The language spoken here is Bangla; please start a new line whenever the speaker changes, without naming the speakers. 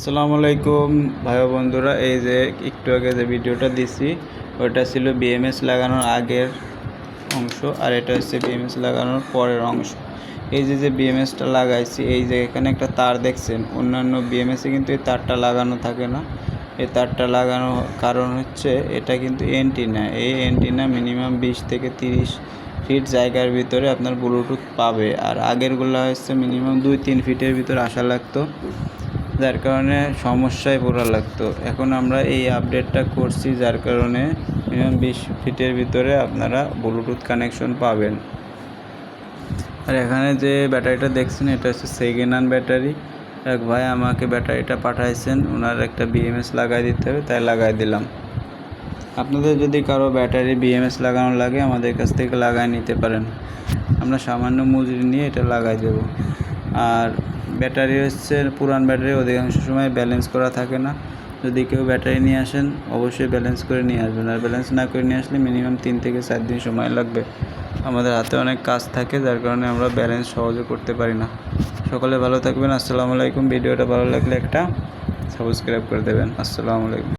আসসালামু আলাইকুম ভাই বন্ধুরা, এই যে একটু আগে যে ভিডিওটা দিছি, ওটা ছিল বিএমএস লাগানোর আগের অংশ, আর এটা হচ্ছে বিএমএস লাগানোর পরের অংশ। এই যে যে বিএমএসটা লাগাইছি, এই যে এখানে একটা তার দেখছেন, অন্যান্য বিএমএসে কিন্তু এই তারটা লাগানো থাকে না। এই তারটা লাগানোর কারণ হচ্ছে এটা কিন্তু এন্টিনা এই এন্টিনা মিনিমাম বিশ থেকে তিরিশ ফিট জায়গার ভিতরে আপনার ব্লুটুথ পাবে, আর আগেরগুলো হচ্ছে মিনিমাম দুই, তিন ফিটের ভিতরে আসা লাগতো। যার কারণে সমস্যায় পড়া লাগতো। এখন আমরা এই আপডেটটা করছি, যার কারণে মিনিমাম বিশ ফিটের ভিতরে আপনারা ব্লুটুথ কানেকশন পাবেন। আর এখানে যে ব্যাটারিটা দেখছেন, এটা হচ্ছে সেকেন্ড ব্যাটারি। এক ভাই আমাকে ব্যাটারিটা পাঠাইছেন, ওনার একটা বিএমএস লাগাই দিতে হবে, তাই লাগাই দিলাম। আপনাদের যদি কারও ব্যাটারি বিএমএস লাগানো লাগে, আমাদের কাছ থেকে লাগাই নিতে পারেন। আমরা সামান্য মজুরি নিয়ে এটা লাগাই দেব। আর ব্যাটারি হচ্ছে, পুরান ব্যাটারি অধিকাংশ সময় ব্যালেন্স করা থাকে না। যদি কেউ ব্যাটারি নিয়ে আসেন, অবশ্যই ব্যালেন্স করে নিয়ে আসবেন। আর ব্যালেন্স না করে নিয়ে আসলে মিনিমাম তিন থেকে চার দিন সময় লাগবে। আমাদের হাতে অনেক কাজ থাকে, যার কারণে আমরা ব্যালেন্স সহজে করতে পারি না। সকলে ভালো থাকবেন। আসসালামু আলাইকুম। ভিডিওটা ভালো লাগলে একটা সাবস্ক্রাইব করে দেবেন। আসসালামু আলাইকুম।